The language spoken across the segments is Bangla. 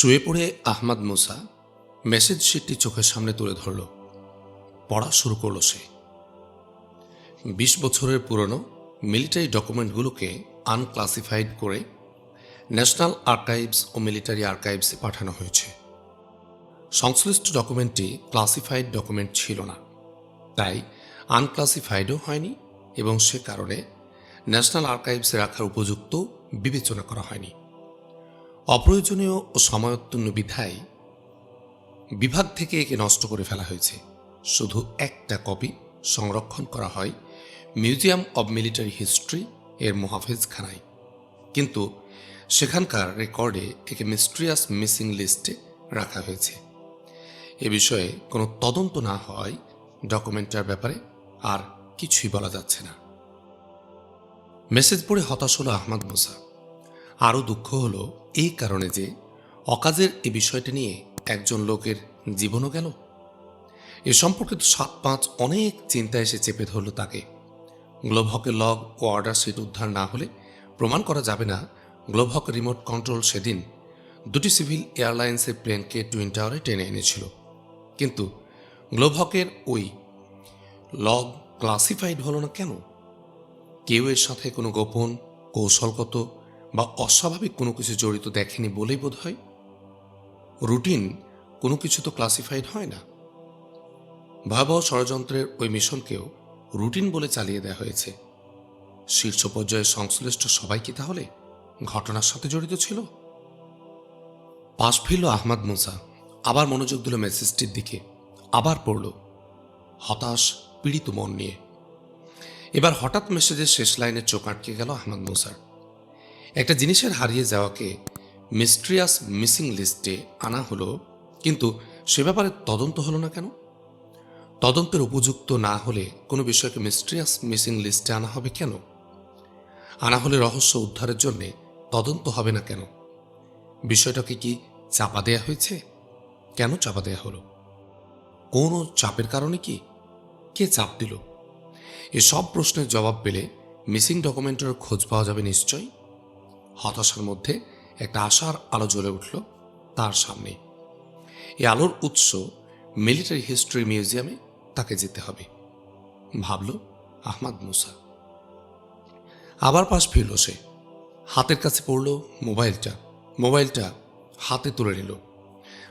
শুয়ে পড়ে আহমাদ মুসা মেসেজ শিটটি চোখের সামনে তুলে ধরল। পড়া শুরু করল সে। বিশ বছরের পুরনো মিলিটারি ডকুমেন্টগুলোকে আনক্লাসিফাইড করে ন্যাশনাল আর্কাইভস ও মিলিটারি আর্কাইভসে পাঠানো হয়েছে। সংশ্লিষ্ট ডকুমেন্টটি ক্লাসিফাইড ডকুমেন্ট ছিল না। তাই আনক্লাসিফাইডও হয়নি এবং সে কারণে ন্যাশনাল আর্কাইভসে রাখার উপযুক্ত বিবেচনা করা হয়নি। অপ্রয়োজনীয় ও সময়োত্তীর্ণ বিধায় বিভাগ থেকে একে নষ্ট করে ফেলা হয়েছে। শুধু একটা কপি সংরক্ষণ করা হয় মিউজিয়াম অব মিলিটারি হিস্ট্রি এর মহাফেজখানায়। কিন্তু সেখানকার রেকর্ডে একে মিস্ট্রিয়াস মিসিং লিস্টে রাখা হয়েছে। এ বিষয়ে কোনো তদন্ত না হওয়ায় ডকুমেন্টটার ব্যাপারে আর কিছুই বলা যাচ্ছে না। মেসেজ পড়ে হতাশ হলো আহমদ মুসা। আরও দুঃখ হলো এই কারণে যে অকাজের এ বিষয়টি নিয়ে একজন লোকের জীবনও গেল। এ সম্পর্কিত সাত পাঁচ অনেক চিন্তা এসে চেপে ধরল তাকে। গ্লোভকের লগ ও অর্ডার সিট উদ্ধার না হলে প্রমাণ করা যাবে না গ্লোভক রিমোট কন্ট্রোল সেদিন দুটি সিভিল এয়ারলাইন্সের প্লেনকে টুইন টাওয়ারে টেনে এনেছিল। কিন্তু গ্লোভকের ওই লগ ক্লাসিফাইড হলো না কেন? কেউ এর সাথে কোনো গোপন কৌশলগত বা অস্বাভাবিক কোনো কিছু জড়িত দেখেনি বলেই বোধ হয় রুটিন কোনো কিছু তো ক্লাসিফাইড হয় না। ভয়াবহ ষড়যন্ত্রের ওই মিশনকেও রুটিন বলে চালিয়ে দেওয়া হয়েছে। শীর্ষ পর্যায়ের সংশ্লিষ্ট সবাই কি তাহলে ঘটনার সাথে জড়িত ছিল? পাশ ফিরল আহমদ মুসা, আবার মনোযোগ দিল মেসেজটির দিকে, আবার পড়ল, হতাশ, পীড়িত মন নিয়ে। এবার হঠাৎ মেসেজের শেষ লাইনে চোখ আটকে গেল আহমদ মুসার। একটা জিনিসের হারিয়ে যাওয়াকে মিস্ট্রিয়াস মিসিং লিস্টে আনা হলো, কিন্তু সে ব্যাপারে তদন্ত হলো না কেন? তদন্তের উপযুক্ত না হলে কোনো বিষয়কে মিস্ট্রিয়াস মিসিং লিস্টে আনা হবে কেন? আনা হলে রহস্য উদ্ধারের জন্যে তদন্ত হবে না কেন? বিষয়টাকে কি চাপা দেয়া হয়েছে? কেন চাপা দেয়া হলো? কোনো চাপের কারণে কি? কে চাপ দিল? এসব প্রশ্নের জবাব পেলে মিসিং ডকুমেন্টের খোঁজ পাওয়া যাবে নিশ্চয়ই। হতাশার মধ্যে একটা আশার আলো জ্বলে উঠল তার সামনে। এই আলোর উৎস মিলিটারি হিস্ট্রি মিউজিয়ামে তাকে যেতে হবে, ভাবল আহমাদ মুসা। আবার পাশ ফিরল সে। হাতের কাছে পড়ল মোবাইলটা মোবাইলটা হাতে তুলে নিল।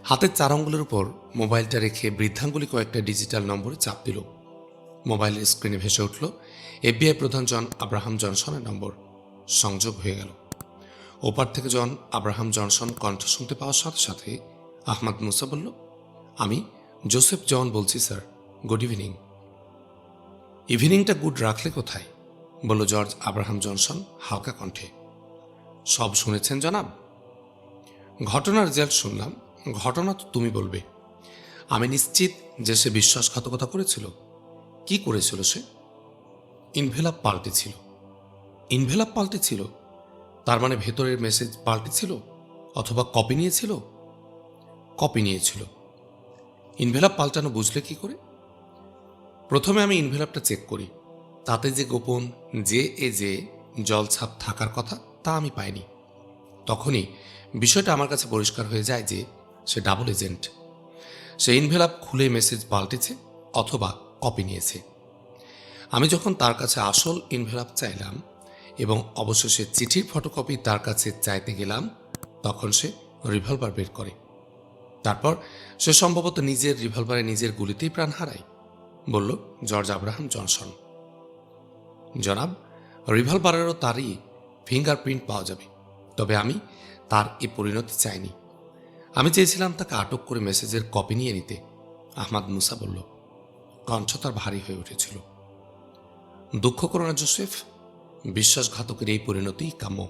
হাতের চার আঙ্গুলের উপর মোবাইলটা রেখে বৃদ্ধাঙ্গুলি কয়েকটা ডিজিটাল নম্বরে চাপ দিল। মোবাইলের স্ক্রিনে ভেসে উঠল এফবিআই প্রধান জন আব্রাহাম জনসনের নম্বর। সংযোগ হয়ে গেল। ওপার থেকে জন আব্রাহাম জনসন কণ্ঠ শুনতে পাওয়ার সাথে সাথে আহমদ মুসা বলল, আমি জোসেফ জন বলছি, স্যার। Good evening. ইভিনিংটা গুড রাখলে কোথায়? বলল জর্জ আব্রাহাম জনসন হালকা কণ্ঠে। সব শুনেছেন, জনাব? ঘটনার রেজাল্ট শুনলাম। ঘটনা তো তুমি বলবে। আমি নিশ্চিত যে সে বিশ্বাসঘাতকতা করেছিল। কি করেছিল সে? ইনভেলাপ পাল্টেছিল। ইনভেলাপ পাল্টেছিল? তার মানে ভেতরের মেসেজ পাল্টেছিল অথবা কপি নিয়েছিল? কপি নিয়েছিল। ইনভেলাপ পাল্টানো বুঝলে কি করে? প্রথমে আমি ইনভেলাপটা চেক করি। তাতে যে গোপন যে এ যে জলছাপ থাকার কথা তা আমি পাইনি। তখনই বিষয়টা আমার কাছে পরিষ্কার হয়ে যায় যে সে ডাবল এজেন্ট সে ইনভেলাপ খুলে মেসেজ পাল্টেছে অথবা কপি নিয়েছে। আমি যখন তার কাছে আসল ইনভেলাপ চাইলাম এবং অবশেষে চিঠির ফটোকপি তার কাছে চাইতে গেলাম, তখন সে রিভলভার বের করে। তারপর সে সম্ভবত নিজের রিভলভারে নিজের গুলিতেই প্রাণ হারায়, বলল, জর্জ আব্রাহাম জনসন। জনাব রিভলভারেরও তারই ফিঙ্গারপ্রিন্ট পাওয়া যাবে, তবে আমি তার এ পরিণতি চাইনি। আমি চেয়েছিলাম তাকে আটক করে মেসেজের কপি নিয়ে নিতে। আহমাদ মুসা বলল, কণ্ঠ তার ভারী হয়ে উঠেছিল। দুঃখ করো না, জোসেফ। বিশ্বাসঘাতকের এই পরিণতিই কাম্য।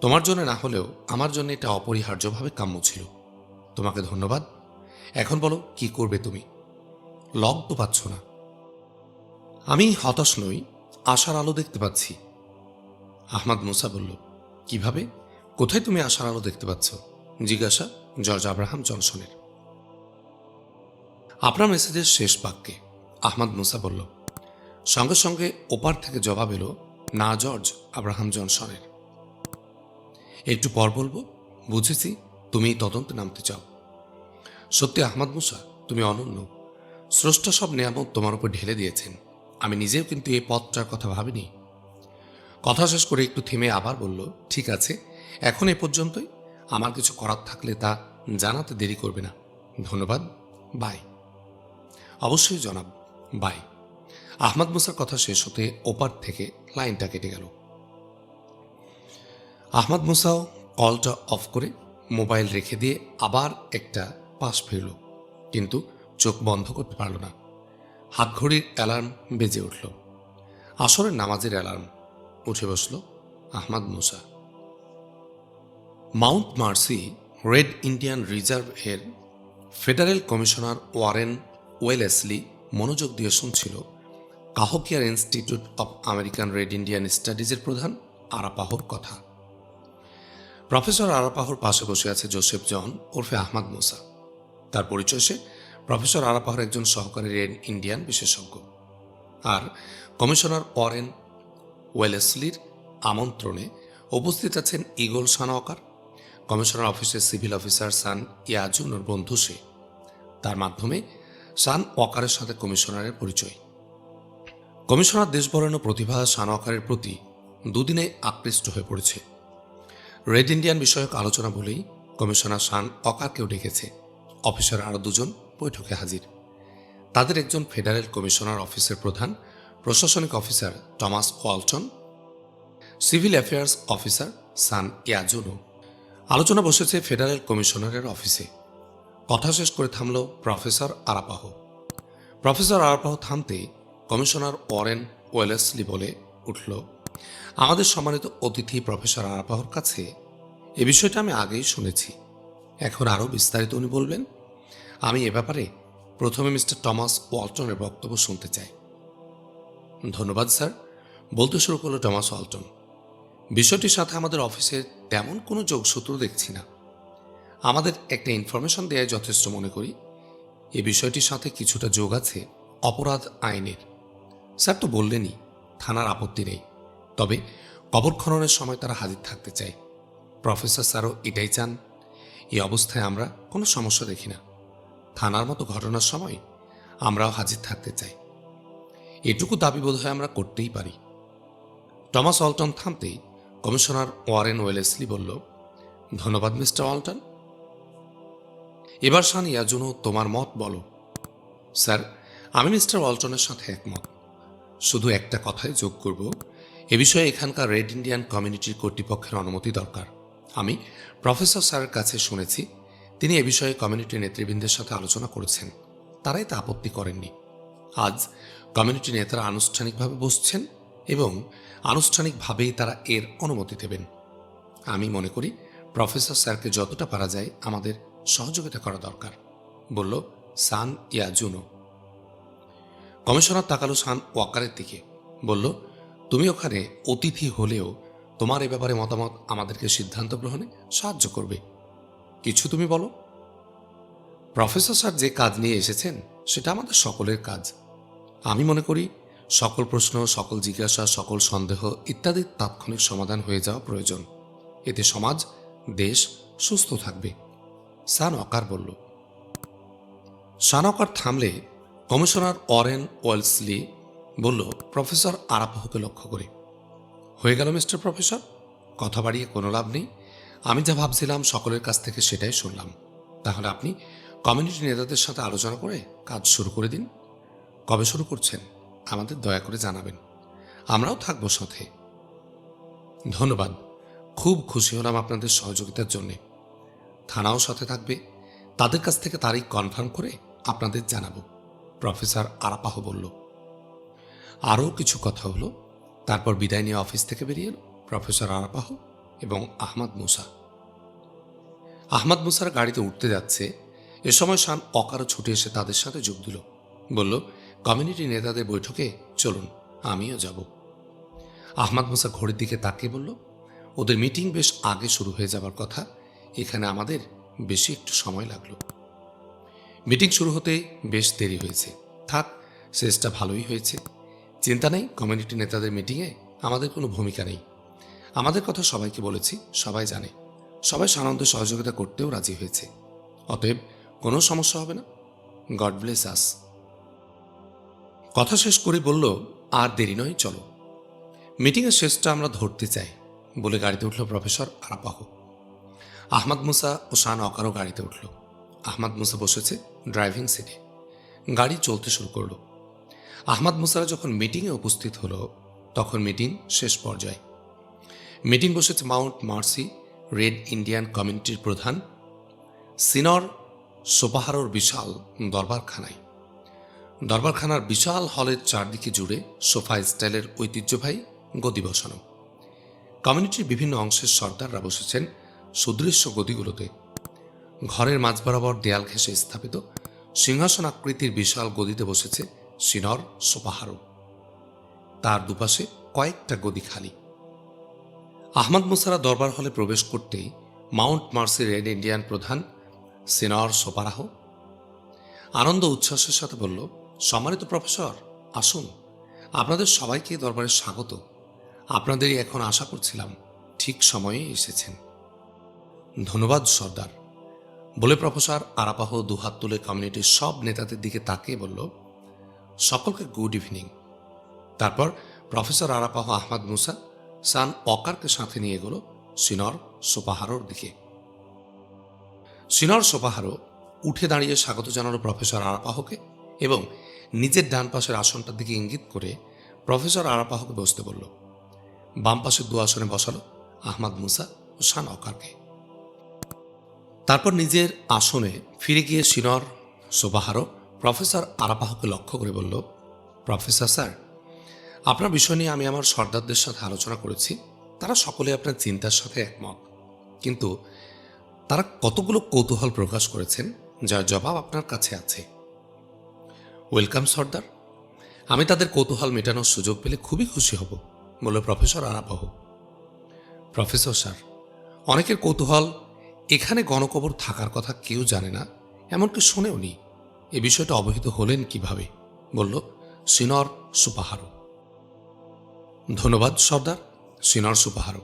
তোমার জন্য না হলেও আমার জন্য এটা অপরিহার্যভাবে কাম্য ছিল। তোমাকে ধন্যবাদ। এখন বলো, কি করবে তুমি? লগ তো পাচ্ছ না। আমি হতাশ নই, আশার আলো দেখতে পাচ্ছি। আহমাদ মুসা বলল, কীভাবে? কোথায় তুমি আশার আলো দেখতে পাচ্ছ? জিজ্ঞাসা জর্জ আব্রাহাম জনসনের। আপনার মেসেজের শেষ বাক্যে আহমদ মুসা বলল, সঙ্গে সঙ্গে ওপার থেকে জবাব এলো না জর্জ আব্রাহাম জনসনের। একটু পর বলব, বুঝেছি তুমি এই তদন্তে নামতে চাও। সত্যি আহমদ মুসা, তুমি অনন্য। স্রষ্টা সব নিয়ামত তোমার উপর ঢেলে দিয়েছেন। আমি নিজেও কিন্তু এই পথটার কথা ভাবিনি। কথা শেষ করে একটু থেমে আবার বলল, ঠিক আছে, এখন এ পর্যন্তই। আমার কিছু করার থাকলে তা জানাতে দেরি করবে না। ধন্যবাদ, বাই। অবশ্যই জনাব, বাই। আহমদ মুসার কথা শেষ হতে ওপার থেকে লাইনটা কেটে গেল। আহমদ মুসাও কলটা অফ করে মোবাইল রেখে দিয়ে আবার একটা পাশ ফিরল, কিন্তু চোখ বন্ধ করতে পারল না। হাত ঘড়ির অ্যালার্ম বেজে উঠল। আসরের নামাজের অ্যালার্ম। উঠে বসল Ahmad Musa. Mount Mercy Red Indian Reserve এর ফেডারেল কমিশনার ওয়ারেন ওয়েলেসলি মনোযোগ দিয়ে শুনছিল কাহকিয়ার institute of American Red Indian স্টাডিজের প্রধান আরাপাহর কথা। প্রফেসর আরাপাহর পাশে বসে আছে জোসেফ জন ওরফে আহমদ মোসা। তার পরিচয় সে প্রফেসর আরাপাহর একজন সহকারী রেড ইন্ডিয়ান বিশেষজ্ঞ। আর কমিশনার ওয়ারেন ওয়েলেসলির আমন্ত্রণে উপস্থিত আছেন ইগল সানওয়াকার কমিশনার অফিসের সিভিল অফিসার সান ইয়াজুনোর বন্ধু সে। তার মাধ্যমে সান ওয়াকারের সাথে কমিশনারের পরিচয়। কমিশনার দেশবরণ প্রতিভা সান ওয়াকারের প্রতি দুদিনে আকৃষ্ট হয়ে পড়েছে। রেড ইন্ডিয়ান বিষয়ক আলোচনা বলেই কমিশনার সান অকারকেও ডেকেছে। অফিসার আরও দুজন বৈঠকে হাজির। তাদের একজন ফেডারেল কমিশনার অফিসের প্রধান, প্রশাসনিক officer Thomas Walton, civil affairs officer Sun Yazuno আলোচনা বসেছে ফেডারেল কমিশনারের অফিসে। কথা শেষ করে থামল প্রফেসর আরাপাহ। প্রফেসর আরাপাহ থামতে কমিশনার ওয়ারেন ওয়েলেসলি বলে উঠল, আমাদের সম্মানিত অতিথি প্রফেসর আরাপাহর কাছে এ বিষয়টা আমি আগেই শুনেছি। এখন আরও বিস্তারিত উনি বলবেন। আমি এ ব্যাপারে প্রথমে মিস্টার টমাস ওয়ালটনের বক্তব্য শুনতে চাই। ধন্যবাদ, স্যার। বলতে শুরু করল টমাস ওয়ালটন। বিষয়টির সাথে আমাদের অফিসের তেমন কোনো যোগসূত্র দেখছি না। আমাদের একটা ইনফরমেশন দেওয়াই যথেষ্ট মনে করি। এ বিষয়টির সাথে কিছুটা যোগ আছে অপরাধ আইনের। স্যার তো বললেনই, থানার আপত্তি নেই। তবে কবর খননের সময় তারা হাজির থাকতে চায়। প্রফেসর স্যারও এটাই চান। এই অবস্থায় আমরা কোনো সমস্যা দেখি না। থানার মতো ঘটনার সময় আমরাও হাজির থাকতে চাই। এটুকু দাবি বোধ হয় আমরা করতেই পারি। টমাস অল্টন থামতেই কমিশনার ওয়ারেন ওয়েলেসলি বলল, ধন্যবাদ, মিস্টার অল্টন এবার শান ইয়াজুনো তোমার মত বলো। স্যার, আমি মিস্টার ওয়ালটনের সাথে একমত। শুধু একটা কথাই যোগ করব। এ বিষয়ে এখানকার রেড ইন্ডিয়ান কমিউনিটির কর্তৃপক্ষের অনুমতি দরকার। আমি প্রফেসর স্যারের কাছে শুনেছি, তিনি এ বিষয়ে কমিউনিটি নেতৃবৃন্দের সাথে আলোচনা করেছেন। তারাই তা আপত্তি করেননি। আজ কমিউনিটি নেতারা আনুষ্ঠানিকভাবে বসছেন এবং আনুষ্ঠানিকভাবেই তারা এর অনুমতি দেবেন। আমি মনে করি প্রফেসর স্যারকে যতটা পারা যায় আমাদের সহযোগিতা করা দরকার। বলল সান ইয়াজুনো। কমিশনার তাকালো সান ওয়াকারের দিকে। বলল, তুমি ওখানে অতিথি হলেও তোমার এ ব্যাপারে মতামত আমাদেরকে সিদ্ধান্ত গ্রহণে সাহায্য করবে। কিছু তুমি বলো? প্রফেসর স্যার যে কাজ নিয়ে এসেছেন, সেটা আমাদের সকলের কাজ। আমি মনে করি, সকল প্রশ্ন, সকল জিজ্ঞাসা, সকল সন্দেহ ইত্যাদির তাৎক্ষণিক সমাধান হয়ে যাওয়া প্রয়োজন। এতে সমাজ, দেশ সুস্থ থাকবে। সান অকার বলল, সান অকার থামলে কমিশনার অরেন ওয়েলসলি বলল, প্রফেসর, আরাপাহকে লক্ষ্য করে। হয়ে গেল, মিস্টার প্রফেসর? কথা বাড়িয়ে কোনো লাভ নেই। আমি যা ভাবছিলাম সকলের কাছ থেকে সেটাই শুনলাম। তাহলে আপনি কমিউনিটি নেতাদের সাথে আলোচনা করে কাজ শুরু করে দিন। কবে শুরু করছেন? আমাদের দয়া করে জানাবেন। আমরাও থাকব সাথে। ধন্যবাদ। খুব খুশি হলাম আপনাদের সহযোগিতার জন্যে। থানাও সাথে থাকবে। তাদের কাছ থেকে তারিখ কনফার্ম করে আপনাদের জানাব। প্রফেসর আরাপাহ বলল, আরও কিছু কথা হলো। তারপর বিদায় নিয়ে অফিস থেকে বেরিয়ে এলো প্রফেসর আরাপাহ এবং আহমদ মুসা। আহমদ মুসার গাড়িতে উঠতে যাচ্ছে। এ সময় শান অকারও ছুটে এসে তাদের সাথে যোগ দিল। বলল, কমিউনিটি নেতাদের বৈঠকে চলুন, আমিও যাব। আহমদ মুসা ঘড়ির দিকে তাকিয়ে বলল, ওদের মিটিং বেশ আগে শুরু হয়ে যাবার কথা। এখানে আমাদের বেশি একটু সময় লাগল। মিটিং শুরু হতে বেশ দেরি হয়েছে। থাক, শেষটা ভালোই হয়েছে। চিন্তা নেই, কমিউনিটি নেতাদের মিটিংয়ে আমাদের কোনো ভূমিকা নেই। আমাদের কথা সবাইকে বলেছি, সবাই জানে। সবাই সানন্দে সহযোগিতা করতেও রাজি হয়েছে। অতএব কোনো সমস্যা হবে না। God bless us. কথা শেষ করে বলল, আর দেরি নয়, চলো। মিটিংয়ের শেষটা আমরা ধরতে চাই বলে গাড়িতে উঠল প্রফেসর আরাপাহ। আহমদ মুসা ও শান অকারও গাড়িতে উঠল। আহমদ মুসা বসেছে ড্রাইভিং সিটে। গাড়ি চলতে শুরু করল। আহমদ মুসারা যখন মিটিংয়ে উপস্থিত হলো, তখন মিটিং শেষ পর্যায়ে। মিটিং বসেছে মাউন্ট মার্সি রেড ইন্ডিয়ান কমিউনিটির প্রধান সিনর সোপাহারোর বিশাল দরবারখানায়। দরবারখানার বিশাল হলের চারদিকে জুড়ে সোফা স্টাইলের ঐতিহ্যবাহী গদি বসানো। কমিউনিটির বিভিন্ন অংশের সর্দাররা বসেছেন। সুদৃশ্য গদিগুলোতে ঘরের মাঝ বরাবর দেয়াল ঘেঁষে স্থাপিত সিংহাসন আকৃতির বিশাল গদিতে বসেছে সিনর সোপাহারো। তার দুপাশে কয়েকটা গদি খালি। আহমদ মুসারা দরবার হলে প্রবেশ করতেই মাউন্ট মার্সি রেড ইন্ডিয়ান প্রধান সিনর সোপারাহ আনন্দ উচ্ছ্বাসের সাথে বলল, সম্মানিত প্রফেসর, আসুন। আপনাদের সবাইকে দরবারে স্বাগত। আপনাদেরই এখন আশা করছিলাম ঠিক সময়ে এসেছেন। ধন্যবাদ, সর্দার। বলে প্রফেসর আরাপাহ দুহাত তুলে কমিউনিটির সব নেতাদের দিকে তাকিয়ে বলল, সকলকে গুড ইভিনিং তারপর professor Arapah Ahmad Musa, Sun অকারকে সাথে নিয়ে গেল সিনর সোপাহারোর দিকে। সিনর সোপাহারো উঠে দাঁড়িয়ে স্বাগত জানালো প্রফেসর আরাপাহকে এবং নিজের ডান পাশের আসনটার দিকে ইঙ্গিত করে প্রফেসর আরাপাহকে বসতে বলল। বাম পাশের দু আসনে বসালো আহমদ মুসা ও শান অকারকে তারপর নিজের আসনে ফিরে গিয়ে সিনর সোবাহারও প্রফেসর আরাপাহকে লক্ষ্য করে বলল, প্রফেসর স্যার, আপনার বিষয় নিয়ে আমি আমার সর্দারদের সাথে আলোচনা করেছি। তারা সকলে আপনার চিন্তার সাথে একমত। কিন্তু তারা কতগুলো কৌতূহল প্রকাশ করেছেন, যার জবাব আপনার কাছে আছে। ওয়েলকাম, সর্দার। আমি তাদের কৌতূহল মেটানোর সুযোগ পেলে খুবই খুশি হব, বলল প্রফেসর আরাপাহ প্রফেসর স্যার, অনেকের কৌতূহল এখানে গণকবর থাকার কথা কেউ জানে না, এমনকি শোনেও নি। এ বিষয়টা অবহিত হলেন কীভাবে? বলল, সিনর সুপাহারো। ধন্যবাদ, সর্দার, সিনর সুপাহারো।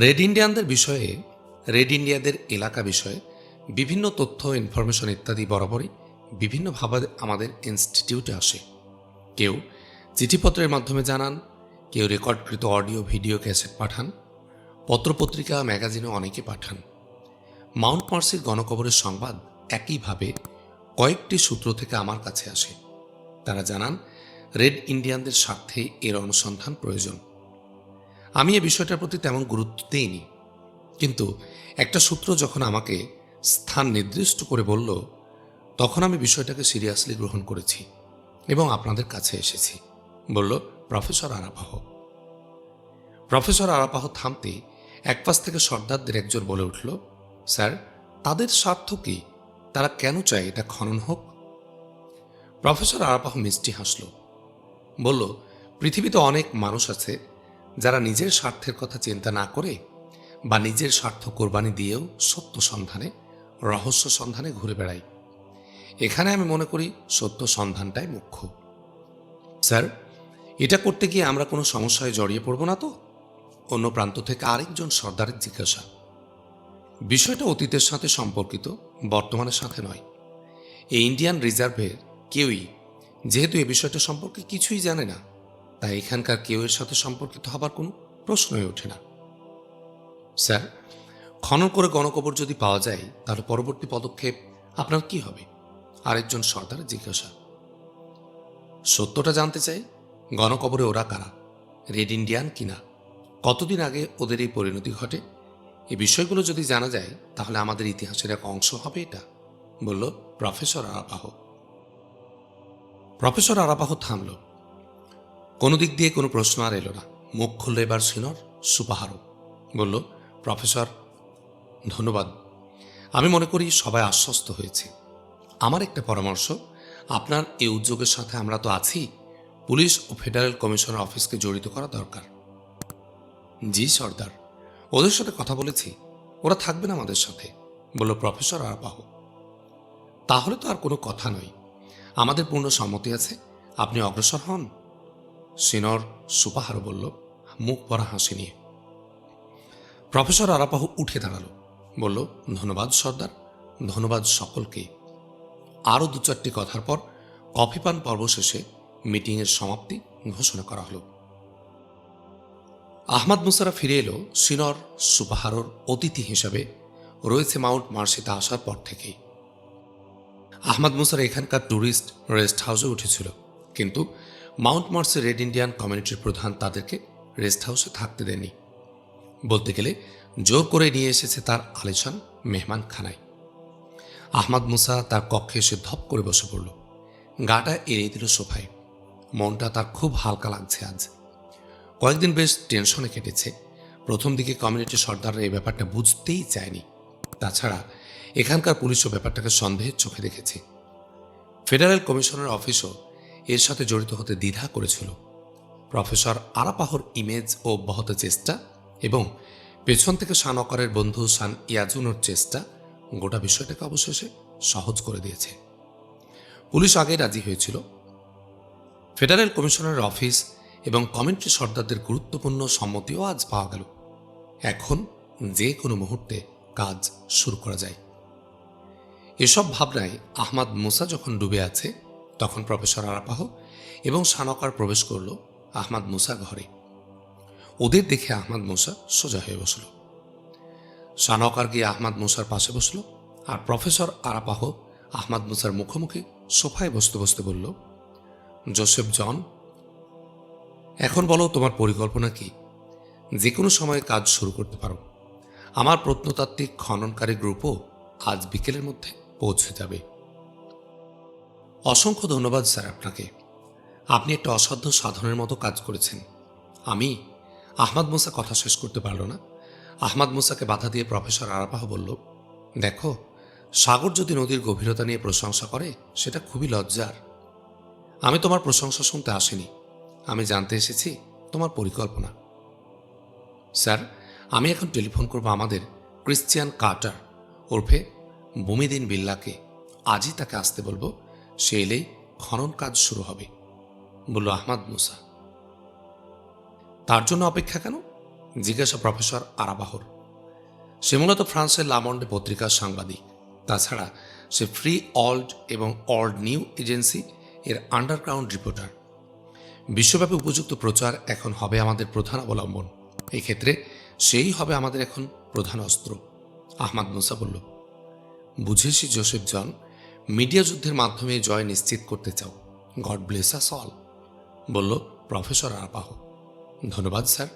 রেড ইন্ডিয়ানদের বিষয়ে, রেড ইন্ডিয়াদের এলাকা বিষয়ে বিভিন্ন তথ্য, ইনফরমেশন ইত্যাদি বরাবরই বিভিন্নভাবে আমাদের ইনস্টিটিউটে আসে। কেউ চিঠিপত্রের মাধ্যমে জানান, কেউ রেকর্ডকৃত অডিও, ভিডিও, ক্যাসেট পাঠান পত্রপত্রিকা ম্যাগাজিনে অনেকে পাঠান। মাউন্ট মার্সির গণকবরের সংবাদ একইভাবে কয়েকটি সূত্র থেকে আমার কাছে আসে। তারা জানান, রেড ইন্ডিয়ানদের স্বার্থে এর অনুসন্ধান প্রয়োজন। আমি এ বিষয়টার প্রতি তেমন গুরুত্ব দিইনি। কিন্তু একটা সূত্র যখন আমাকে স্থান নির্দিষ্ট করে বলল, তখন আমি বিষয়টাকে সিরিয়াসলি গ্রহণ করেছি এবং আপনাদের কাছে এসেছি, বলল প্রফেসর আরাপাহ। প্রফেসর আরাপাহ থামতে এক পাশ থেকে সর্দারদের একজন বলে উঠল, স্যার, তাদের স্বার্থ কি? তারা কেন চায় এটা খনন হোক? প্রফেসর আরাপাহ মিষ্টি হাসল, বলল, পৃথিবীতে অনেক মানুষ আছে যারা নিজের স্বার্থের কথা চিন্তা না করে বা নিজের স্বার্থ কোরবানি দিয়েও সত্য সন্ধানে, রহস্য সন্ধানে ঘুরে বেড়ায়। এখানে আমি মনে করি সত্য সন্ধানটাই মুখ্য। স্যার, এটা করতে গিয়ে আমরা কোনো সমস্যায় জড়িয়ে পড়ব না তো? অন্য প্রান্ত থেকে আরেকজন সর্দারের জিজ্ঞাসা। বিষয়টা অতীতের সাথে সম্পর্কিত, বর্তমানের সাথে নয়। এই ইন্ডিয়ান রিজার্ভের কেউই, যেহেতু এ বিষয়টা সম্পর্কে কিছুই জানে না, তাই এখানকার কেউ এর সাথে সম্পর্কিত হবার কোনো প্রশ্নই ওঠে না। স্যার, খনন করে গণকবর যদি পাওয়া যায়, তাহলে পরবর্তী পদক্ষেপ আপনার কি হবে? আরেকজন সর্দারের জিজ্ঞাসা। সত্যটা জানতে চাই, গণকবরে ওরা কারা? রেড ইন্ডিয়ান কিনা? কতদিন আগে ওদের এই পরিণতি ঘটে? এই বিষয়গুলো যদি জানা যায়, তাহলে আমাদের ইতিহাসের এক অংশ হবে এটা, বলল প্রফেসর আরাপাহ। প্রফেসর আরাপাহ থামল। কোনো দিক দিয়ে কোনো প্রশ্ন আর এলো না। মুখ খুলল এবার সিনর, সুপাহারো। বলল, প্রফেসর, ধন্যবাদ। আমি মনে করি সবাই আশ্বস্ত হয়েছে। আমার একটা পরামর্শ, আপনার এই উদ্যোগের সাথে আমরা তো আছি, পুলিশ ও ফেডারেল কমিশনার অফিসকে জড়িত করা দরকার। জি, সর্দার। ওদের সাথে কথা বলেছি। ওরা থাকবে না আমাদের সাথে। বলল, প্রফেসর আরাপাহ তাহলে তো আর কোনো কথা নয়। আমাদের পূর্ণ সম্মতি আছে। আপনি অগ্রসর হন। সিনর সুপাহারও বলল, মুখ পরা হাসি নিয়ে। প্রফেসর আরাপাহু উঠে দাঁড়াল। বলল, ধন্যবাদ, সর্দার। ধন্যবাদ সকলকে। আরও দু চারটি কথার পর কফি পান পর্ব শেষে মিটিংয়ের সমাপ্তি ঘোষণা করা হলো। আহমাদ মুসারা ফিরে এলো সিনর সুপাহারোর অতিথি হিসাবে। রয়েছে মাউন্ট মার্সিতে আসার পর থেকেই। আহমাদ মুসার এখানকার ট্যুরিস্ট রেস্ট হাউসে উঠেছিল। কিন্তু মাউন্ট মার্সের রেড ইন্ডিয়ান কমিউনিটির প্রধান তাদেরকে রেস্ট হাউসে থাকতে দেননি। বলতে গেলে জোর করে নিয়ে এসেছে তার আলিশান মেহমানখানায়। আহমাদ মুসা তার কক্ষে এসে ধপ করে বসে পড়ল। গাটা এড়িয়ে দিল সোফায়। মনটা তার খুব হালকা লাগছে আজ। কয়েকদিন বেশ টেনশনে কেটেছে। প্রথম দিকে কমিউনিটি সর্দাররা এই ব্যাপারটা বুঝতেই চায়নি। তাছাড়া এখানকার পুলিশও ব্যাপারটাকে সন্দেহের চোখে দেখেছে। ফেডারেল কমিশনের অফিসও এর সাথে জড়িত হতে দ্বিধা করেছিল। প্রফেসর আরাপাহর ইমেজ ও অব্যাহত চেষ্টা এবং পেছন থেকে শান অকারের বন্ধু শান ইয়াজুনোর চেষ্টা গোটা বিষয়টাকে অবশেষে সহজ করে দিয়েছে। পুলিশ আগে রাজি হয়েছিল। ফেডারেল কমিশনারের অফিস এবং কমেন্ট্রি সর্দারদের গুরুত্বপূর্ণ সম্মতিও আজ পাওয়া গেল। এখন যে কোনো মুহূর্তে কাজ শুরু করা যায়। এসব ভাবনায় আহমাদ মুসা যখন ডুবে আছে, তখন প্রফেসর আরাপাহ এবং সানকার প্রবেশ করল আহমাদ মুসা ঘরে। ওদের দেখে আহমাদ মুসা সোজা হয়ে বসল। সানকার গিয়ে আহমাদ মুসার পাশে বসল আর প্রফেসর আরাপাহ আহমাদ মুসার মুখোমুখি সোফায় বসতে বসতে বলল, জোসেফ জন এখন বলো, তোমার পরিকল্পনা কি? যে কোনো সময় কাজ শুরু করতে পারো। আমার প্রত্নতাত্ত্বিক খননকারী গ্রুপও আজ বিকেলের মধ্যে পৌঁছে যাবে। অসংখ্য ধন্যবাদ স্যার আপনাকে। আপনি একটা অসাধ্য সাধনের মতো কাজ করেছেন। আমি আহমাদ মোসা কথা শেষ করতে পারল না। আহমাদ মুসাকে বাধা দিয়ে প্রফেসর আরাপাহ বলল, দেখো, সাগর যদি নদীর গভীরতা নিয়ে প্রশংসা করে, সেটা খুবই লজ্জার। আমি তোমার প্রশংসা শুনতে আসিনি। আমি জানতে এসেছি তোমার পরিকল্পনা। স্যার, আমি এখন টেলিফোন করব আমাদের ক্রিশ্চিয়ান কার্টার ওরফে বুমিদিন বিল্লাকে। আজই তাকে আসতে বলব, সে এলেই খনন কাজ শুরু হবে, বলল আহমাদ মুসা। তার জন্য অপেক্ষা কেন? জিজ্ঞাসা প্রফেসর আরাবাহর। সে মূলত ফ্রান্সের লামন্ডে পত্রিকার সাংবাদিক। তাছাড়া সে ফ্রি অল্ড এবং অল্ড নিউ এজেন্সি এর আন্ডারগ্রাউন্ড রিপোর্টার। বিশ্বব্যাপী উপযুক্ত প্রচার এখন হবে আমাদের প্রধান অবলম্বন। এই ক্ষেত্রে সেই হবে আমাদের এখন প্রধান অস্ত্র। আহমাদ মুসা বলল বুঝেছি জোসেফ জন, মিডিয়া যুদ্ধের মাধ্যমে জয় নিশ্চিত করতে চাও। গড ব্লেস আস অল, বলল প্রফেসর আরাপাহ। ধন্যবাদ স্যার,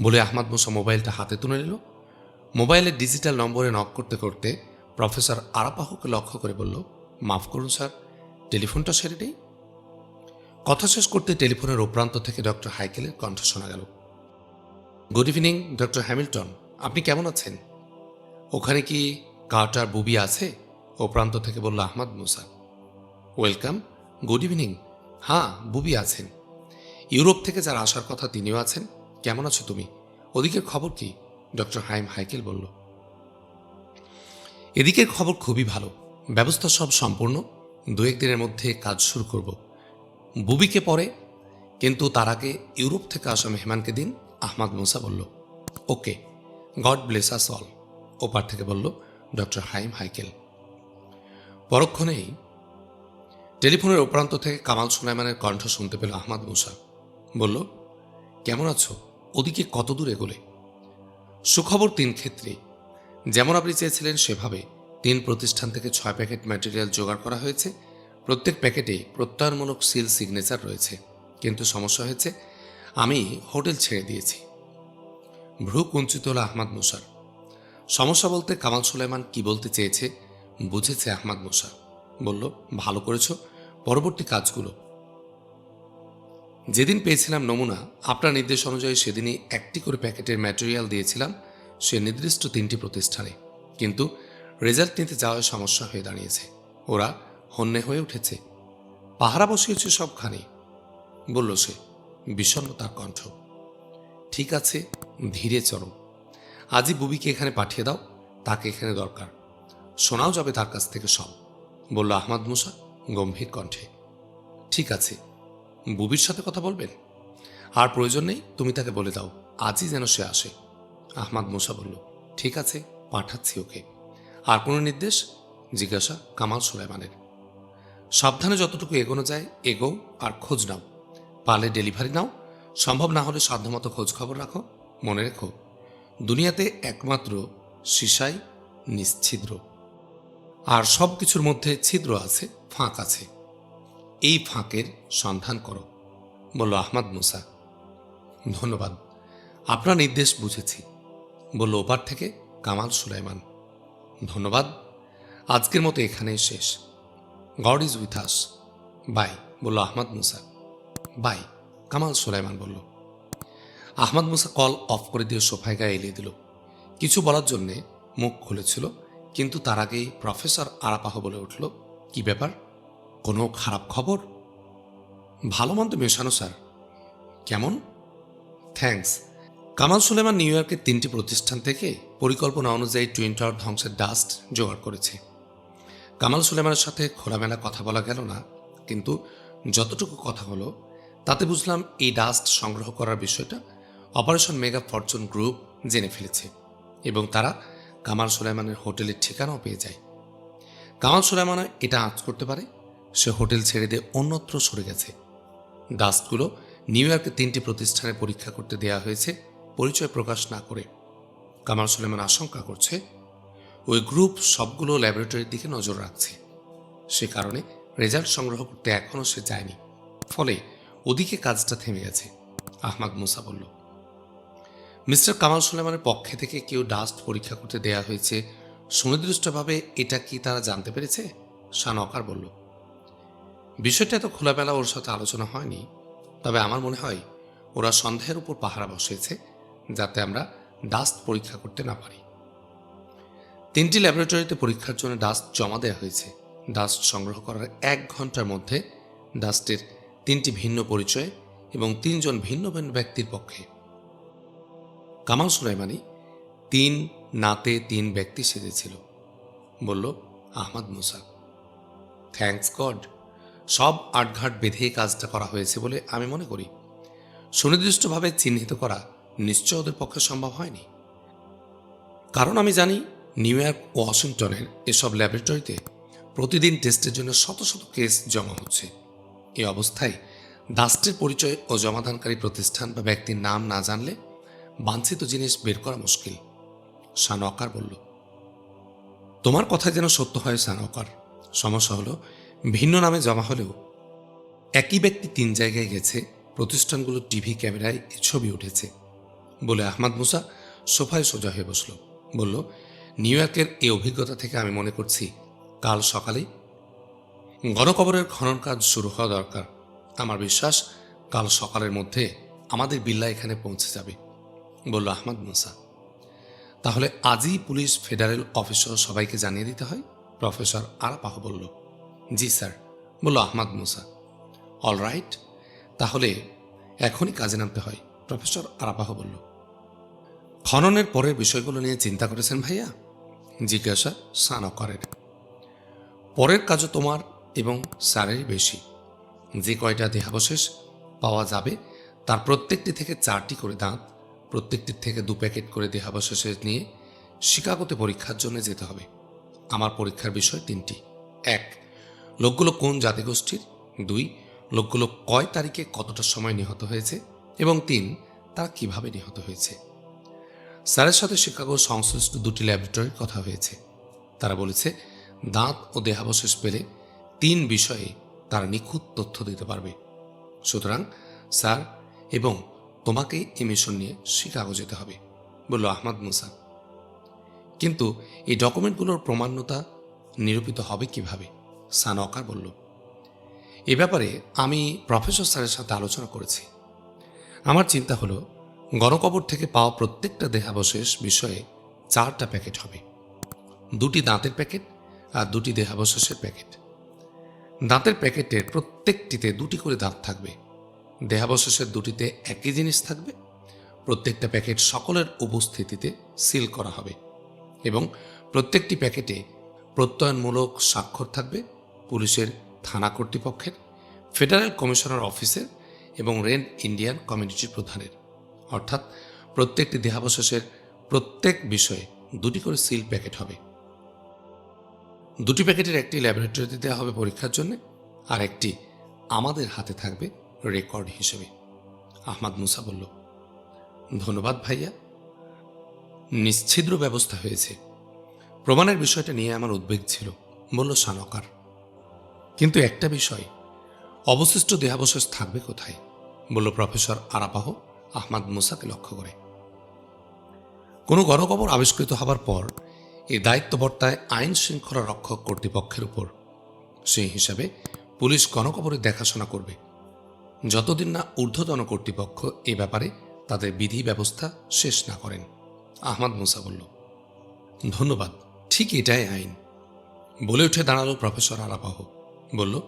বলে আহমাদ মুসা মোবাইলটা হাতে তুলে নিল। মোবাইলের ডিজিটাল নম্বরে নক করতে করতে প্রফেসর আরাপাহকে লক্ষ্য করে বলল, মাফ করুন স্যার, টেলিফোনটা সেরে নেই? কথা শেষ করতে টেলিফোনের ওপ্রান্ত থেকে ডক্টর হাইকেলের কণ্ঠ শোনা গেল। Good evening, doctor Hamilton. আপনি কেমন আছেন? ওখানে কি কার্টার বুবি আছে? ও প্রান্ত থেকে বলল Ahmad Musa. Welcome, good evening. হ্যাঁ বুবি আছেন। ইউরোপ থেকে যার আসার কথা তিনিও আছেন। কেমন আছো তুমি? ওদিকের খবর কি? ডক্টর হাইম হাইকেল বলল। এদিকের খবর খুবই ভালো। ব্যবস্থা সব সম্পূর্ণ। দু একদিনের মধ্যে কাজ শুরু করব। বুবিকে পরে কিন্তু তার আগে ইউরোপ থেকে আসা মেহমানকে দিন আহমাদ মুসা বলল, okay, God bless us all, ওপার থেকে বলল, ডক্টর হাইম হাইকেল। পরক্ষণেই টেলিফোনের ওপ্রান্ত থেকে কামাল সুলাইমানের কণ্ঠ শুনতে পেল আহমাদ মুসা। বলল, কেমন আছো? ওদিকে কত দূর এগোলে? সুখবর তিন ক্ষেত্রে। যেমন আপনি চেয়েছিলেন সেভাবে তিন প্রতিষ্ঠান থেকে ছয় প্যাকেট ম্যাটেরিয়াল জোগাড় করা হয়েছে প্রত্যেক প্যাকেটে প্রত্যয়নমূলক সিল সিগনেচার রয়েছে। কিন্তু সমস্যা হয়েছে, আমি হোটেল ছেড়ে দিয়েছি। ভ্রু কুঞ্চিত হল আহমাদ মুসার সমস্যা বলতে কামাল সুলাইমান কি বলতে চেয়েছে, বুঝেছে আহমাদ মুসা বলল, ভালো করেছ, পরবর্তী কাজগুলো। যেদিন পেয়েছিলাম নমুনা, আপনার নির্দেশ অনুযায়ী সেদিনই একটি করে প্যাকেটের ম্যাটেরিয়াল দিয়েছিলাম সে নির্দিষ্ট তিনটি প্রতিষ্ঠানে। কিন্তু রেজাল্ট নিতে যাওয়ার সমস্যা হয়ে দাঁড়িয়েছে। ওরা হন্যে হয়ে উঠেছে। পাহারা বসিয়েছে সবখানে। বলল সে, বিষণ্ণ তার কণ্ঠ। ঠিক আছে, ধীরে চলো। আজই বুবিকে এখানে পাঠিয়ে দাও, তাকে এখানে দরকার। শোনাও যাবে তার কাছ থেকে সব। বলল, আহমাদ মুসা, গম্ভীর কণ্ঠে। ঠিক আছে, বুবির সাথে কথা বলবেন? আর প্রয়োজন নেই, তুমি তাকে বলে দাও, আজই যেন সে আসে। আহমাদ মুসা বলল, ঠিক আছে, পাঠাচ্ছি ওকে। আর কোনো নির্দেশ? জিজ্ঞাসা, কামাল সুলাইমানের। সাবধানে যতটুকু এগোনো যায়, এগো আর খোঁজ নাও। পালে ডেলিভারি নাও। সম্ভব না হলে সাধ্যমতো খোঁজ খবর রাখো, মনে রেখো। দুনিয়াতে একমাত্র সিসাই নিশ্ছিদ্র। আর সব কিছুর মধ্যে ছিদ্র আছে, ফাঁক আছে। এই ফাঁকের সন্ধান করো, বলল আহমদ মুসা। ধন্যবাদ, আপনার নির্দেশ বুঝেছি, বলল ওপার থেকে কামাল সুলাইমান। ধন্যবাদ, আজকের মতো এখানেই শেষ। God is with us bye বলল আহমদ মুসা। বাই কামাল সুলাইমান বলল। আহমদ মুসা কল অফ করে দিয়ে সোফায় গায়ে এলিয়ে দিল। কিছু বলার জন্যে মুখ খুলেছিল, কিন্তু তার আগেই প্রফেসর আরাপাহ বলে উঠল, কি ব্যাপার? কোনো খারাপ খবর? ভালো মন্দ মেশানো, স্যার। কেমন? থ্যাঙ্কস কামাল সুলেমান নিউ ইয়র্কের তিনটি প্রতিষ্ঠান থেকে পরিকল্পনা অনুযায়ী টুইন টাওয়ার ধ্বংসের ডাস্ট জোগাড় করেছে। কামাল সুলেমানের সাথে খোলামেলা কথা বলা গেল না, কিন্তু যতটুকু কথা হলো, তাতে বুঝলাম এই ডাস্ট সংগ্রহ করার বিষয়টা অপারেশন মেগা ফরচুন গ্রুপ জেনে ফেলেছে এবং তারা কামাল সুলাইমানের হোটেলের ঠিকানাও পেয়ে যায়। কামাল সুলাইমান এটা আঁচ করতে পারে, সে হোটেল ছেড়ে দিয়ে অন্যত্র সরে গেছে। ডাস্টগুলো নিউ ইয়র্কে তিনটি প্রতিষ্ঠানে পরীক্ষা করতে দেয়া হয়েছে, পরিচয় প্রকাশ না করে। কামাল সুলেমান আশঙ্কা করছে ওই গ্রুপ সবগুলো ল্যাবরেটরির দিকে নজর রাখছে। সে কারণে রেজাল্ট সংগ্রহ করতে এখনও সে যায়নি। ফলে ওদিকে কাজটা থেমে গেছে, আহমাদ মুসা বলল। মিস্টার কামাল সুলেমানের পক্ষে থেকে কেউ ডাস্ট পরীক্ষা করতে দেয়া হয়েছে। সুনির্দিষ্টভাবে এটা কি তারা জানতে পেরেছে? শানকার বলল, বিষয়টা এত খোলামেলা ওর সাথে আলোচনা হয়নি, তবে আমার মনে হয় ওরা সন্দেহের উপর পাহারা বসিয়েছে যাতে আমরা ডাস্ট পরীক্ষা করতে না পারি। তিনটি ল্যাবরেটরিতে পরীক্ষার জন্য ডাস্ট জমা দেওয়া হয়েছে। ডাস্ট সংগ্রহ করার এক ঘণ্টার মধ্যে ডাস্টের তিনটি ভিন্ন পরিচয় এবং তিনজন ভিন্ন ভিন্ন ব্যক্তির পক্ষে। কামাল সুলাইমানি তিন নাতে তিন ব্যক্তি সেজেছিল। বলল, আহমদ মুসা থ্যাংকস গড, সব আটঘাট বেঁধে কাজটা করা হয়েছে বলে আমি মনে করি। সুনির্দিষ্টভাবে চিহ্নিত করা নিশ্চয় ওদের পক্ষে সম্ভব হয়নি। কারণ আমি জানি নিউ ইয়র্ক, ওয়াশিংটনের এসব ল্যাবরেটরিতে প্রতিদিন টেস্টের জন্য শত শত কেস জমা হচ্ছে। এ অবস্থায় ডাস্টের পরিচয় ও জমাদানকারী প্রতিষ্ঠান বা ব্যক্তির নাম না জানলে বাঞ্ছিত জিনিস বের করা মুশকিল সানকার বলল। তোমার কথা যেন সত্য হয় সানকার সমস্যা হলো, ভিন্ন নামে জমা হলেও একই ব্যক্তি তিন জায়গায় গেছে, প্রতিষ্ঠানগুলো টিভি ক্যামেরায় ছবি উঠেছে বলে আহমদ মুসা সোফায় সোজা হয়ে বসল। বলল নিউ ইয়র্কের এই অভিজ্ঞতা থেকে আমি মনে করছি কাল সকালেই গণকবরের খনন কাজ শুরু হওয়া দরকার। আমার বিশ্বাস কাল সকালের মধ্যে আমাদের বিল্লা এখানে পৌঁছে যাবে, বলল আহমদ মুসা। তাহলে আজই পুলিশ, ফেডারেল অফিসার সবাইকে জানিয়ে দিতে হয়? প্রফেসর আরাপাহ বলল, জি স্যার। বলল আহমদ মুসা, অল রাইট। তাহলে এখনই কাজে নামতে হয়। প্রফেসর আরাপাহ বলল, খননের পরের বিষয়গুলো নিয়ে চিন্তা করেছেন ভাইয়া? জিজ্ঞাসা সানকরের পরের কাজও তোমার এবং স্যারেরই বেশি। যে কয়টা দেহাবশেষ পাওয়া যাবে, তার প্রত্যেকটি থেকে চারটি করে দাঁত প্রত্যেকটির থেকে দু প্যাকেট করে দেহাবশেষে নিয়ে শিকাগোতে পরীক্ষার জন্য যেতে হবে। আমার পরীক্ষার বিষয় তিনটি। এক, লোকগুলো কোন জাতিগোষ্ঠীর? দুই, লোকগুলো কয় তারিখে কতটা সময় নিহত হয়েছে? এবং তিন, তারা কীভাবে নিহত হয়েছে? স্যারের সাথে শিকাগোর সংশ্লিষ্ট দুটি ল্যাবরেটরির কথা হয়েছে। তারা বলেছে, দাঁত ও দেহাবশেষ পেলে তিন বিষয়ে তারা নিখুঁত তথ্য দিতে পারবে। সুতরাং, স্যার, এবং তোমাকে এই মিশন নিয়ে শিকাগো যেতে হবে, বলল আহমদ মুসা। কিন্তু এই ডকুমেন্টগুলোর প্রমাণ্যতা নিরূপিত হবে কীভাবে? সানকার বলল, এ ব্যাপারে আমি প্রফেসর স্যারের সাথে আলোচনা করেছি। আমার চিন্তা হলো গণকবর থেকে পাওয়া প্রত্যেকটা দেহাবশেষ বিষয়ে চারটা প্যাকেট হবে। দুটি দাঁতের প্যাকেট আর দুটি দেহাবশেষের প্যাকেট। দাঁতের প্যাকেটের প্রত্যেকটিতে দুটি করে দাঁত থাকবে। দেহাবশেষের দুটিতে একই জিনিস থাকবে। প্রত্যেকটা প্যাকেট সকলের উপস্থিতিতে সিল করা হবে এবং প্রত্যেকটি প্যাকেটে প্রত্যয়নমূলক স্বাক্ষর থাকবে পুলিশের, থানা কর্তৃপক্ষের, ফেডারেল কমিশনার অফিসের এবং রেন্ট ইন্ডিয়ান কমিউনিটির প্রধানের। অর্থাৎ প্রত্যেকটি দেহাবশেষের প্রত্যেক বিষয়ে দুটি করে সিল প্যাকেট হবে। দুটি প্যাকেটের একটি ল্যাবরেটরিতে দেওয়া হবে পরীক্ষার জন্য, আর একটি আমাদের হাতে থাকবে রেকর্ড হিসেবে। আহমাদ মুসা বলল, ধন্যবাদ ভাইয়া। নিশ্ছিদ্র ব্যবস্থা হয়েছে। প্রমাণের বিষয়টা নিয়ে আমার উদ্বেগ ছিল, বলল সানকার কিন্তু একটা বিষয়, অবশিষ্ট দেহাবশেষ থাকবে কোথায়? বলল প্রফেসর আরাপাহ। আহমাদ মুসাকে লক্ষ্য করে। কোনো গণকবর আবিষ্কৃত হবার পর এই দায়িত্ব বর্তায় আইন শৃঙ্খলা রক্ষক কর্তৃপক্ষের উপর। সেই হিসাবে পুলিশ গণকবরের দেখাশোনা করবে। যতদিন না ঊর্ধ্বতন কর্তৃপক্ষ এ ব্যাপারে তাদের বিধি ব্যবস্থা শেষ না করেন, আহমদ মুসা বলল, ধন্যবাদ, ঠিক এটাই আইন। বলে উঠে দাঁড়াল প্রফেসর আরাপাহ বলল,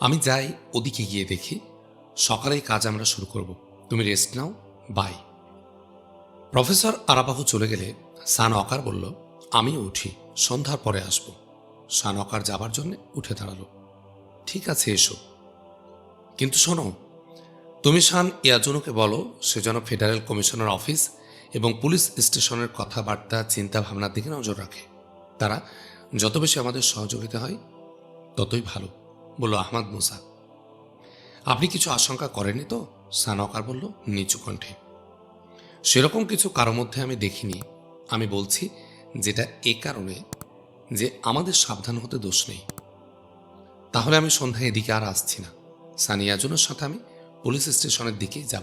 আমি যাই, ওদিকে গিয়ে দেখি। সকালেই কাজ আমরা শুরু করব। তুমি রেস্ট নাও বাই প্রফেসর আরাবাহু চলে গেলে সান অকার বলল আমি উঠি, সন্ধ্যার পরে আসব। সান অকার যাবার জন্য উঠে দাঁড়াল। ঠিক আছে, এসো। কিন্তু শোনো, তুমি শান ইয়াজুনুকে বলো, সে যেন ফেডারেল কমিশনার অফিস এবং পুলিশ স্টেশনের কথাবার্তা চিন্তা ভাবনার দিকে নজর রাখে। তারা যত বেশি আমাদের সহযোগিতা হয়, ততই ভালো, বলল আহমদ মুসা। আপনি কিছু আশঙ্কা করেননি তো? সানকার বলল, নিচু কণ্ঠে। সেরকম কিছু কারও মধ্যে আমি দেখিনি। আমি বলছি, যেটা এ কারণে যে আমাদের সাবধান হতে দোষ নেই। তাহলে আমি সন্ধ্যায় এদিকে আর আসছি না। সানিয়াজনের সাথে আমি পুলিশ স্টেশনের দিকেই যাব।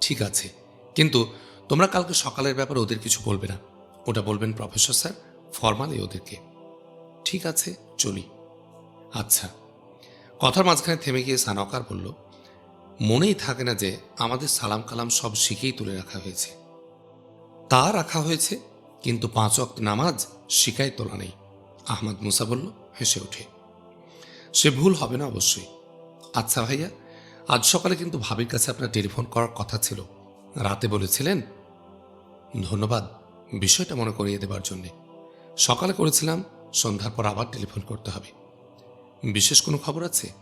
ঠিক আছে, কিন্তু তোমরা কালকে সকালের ব্যাপারে ওদের কিছু বলবে না। ওটা বলবেন প্রফেসর স্যার, ফরমালি ওদেরকে। ঠিক আছে, চলি। আচ্ছা কথার মাঝখানে থেমে গিয়ে সানকার বলল মনেই থাকে না যে আমাদের সালাম কালাম সব শিখেই তুলে রাখা হয়েছে। তা রাখা হয়েছে, কিন্তু পাঁচ অক্ত নামাজ শিকায় তোলা নেই। আহমদ মুসা বলল, হেসে ওঠে। সে ভুল হবে না অবশ্যই। আচ্ছা ভাইয়া, আজ সকালে কিন্তু ভাবির কাছে আপনার টেলিফোন করার কথা ছিল। রাতে বলেছিলেন, ধন্যবাদ, বিষয়টা মনে করিয়ে দেবার জন্যে। সকালে করেছিলাম, সন্ধ্যার পর আবার টেলিফোন করতে হবে। বিশেষ কোনো খবর আছে?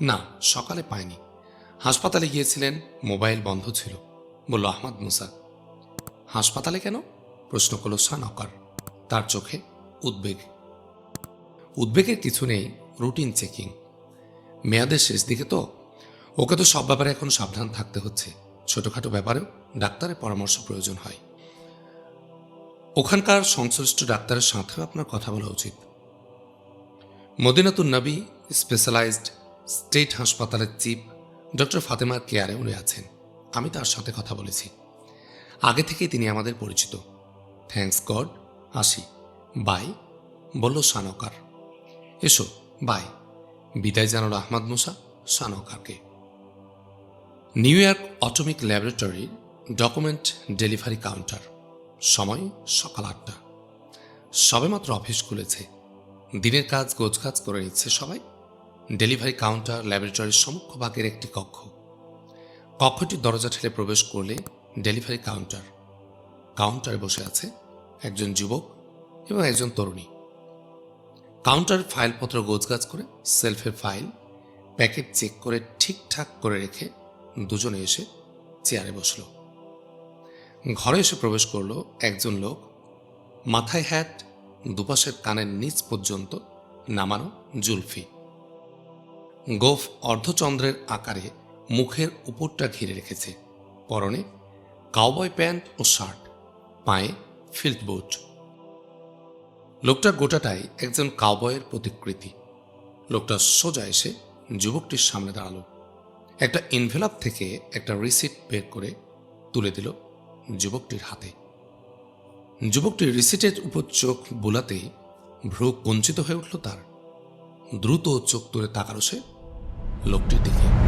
না, সকালে পাইনি। হাসপাতালে গিয়েছিলেন, মোবাইল বন্ধ ছিল। বলল, আহমদ মুসা, হাসপাতালে কেন? প্রশ্ন করল সানকার তার চোখে উদ্বেগ। উদ্বেগের কিছু নেই, রুটিন চেকিং। মেয়াদের শেষ দিকে তো, ওকে তো সব ব্যাপারে এখন সাবধান থাকতে হচ্ছে। ছোটখাটো ব্যাপারেও ডাক্তারের পরামর্শ প্রয়োজন হয়। ওখানকার সংশ্লিষ্ট ডাক্তারের সাথেও আপনার কথা বলা উচিত। মদিনাতুন নবী স্পেশালাইজড স্টেট হাসপাতালের চিফ ডক্টর ফাতেমার কেয়ারে উনি আছেন। আমি তার সাথে কথা বলেছি। আগে থেকেই তিনি আমাদের পরিচিত। Thanks God. আসি। বাই। বলল সানকার এসো, বাই। বিদায় জানালো Ahmad Musa সানকারকে New York atomic laboratory document delivery counter. সময় সকাল আটটা। সবেমাত্র অফিস খুলেছে। দিনের কাজ, গোছগাছ করে নিচ্ছে সবাই। ডেলিভারি কাউন্টার ল্যাবরেটরির সম্মুখভাগের একটি কক্ষ। কক্ষটির দরজা ঠেলে প্রবেশ করলে ডেলিভারি কাউন্টার। কাউন্টারে বসে আছে একজন যুবক এবং একজন তরুণী। কাউন্টারের ফাইলপত্র গোছগাছ করে, সেলফের ফাইল, প্যাকেট চেক করে, ঠিকঠাক করে রেখে দুজনে এসে চেয়ারে বসল। ঘরে এসে প্রবেশ করল একজন লোক। মাথায় হ্যাট দুপাশের কানের নিচ পর্যন্ত নামানো জুলফি। গোফ অর্ধচন্দ্রের আকারে মুখের উপরটা ঘিরে রেখেছে। পরনে কাউবয় প্যান্ট ও শার্ট পায়ে ফিল্ড বুট লোকটা গোটাটাই একজন কাউবয়ের প্রতিকৃতি। লোকটা সোজা এসে যুবকটির সামনে দাঁড়াল। একটা ইনভেলাপ থেকে একটা রিসিট বের করে তুলে দিল যুবকটির হাতে। যুবকটির রিসিটের উপর চোখ বোলাতেই ভ্রু কঞ্চিত হয়ে উঠল তার। দ্রুত চোখ তুলে তাকালো সে। লোকটির দিকে।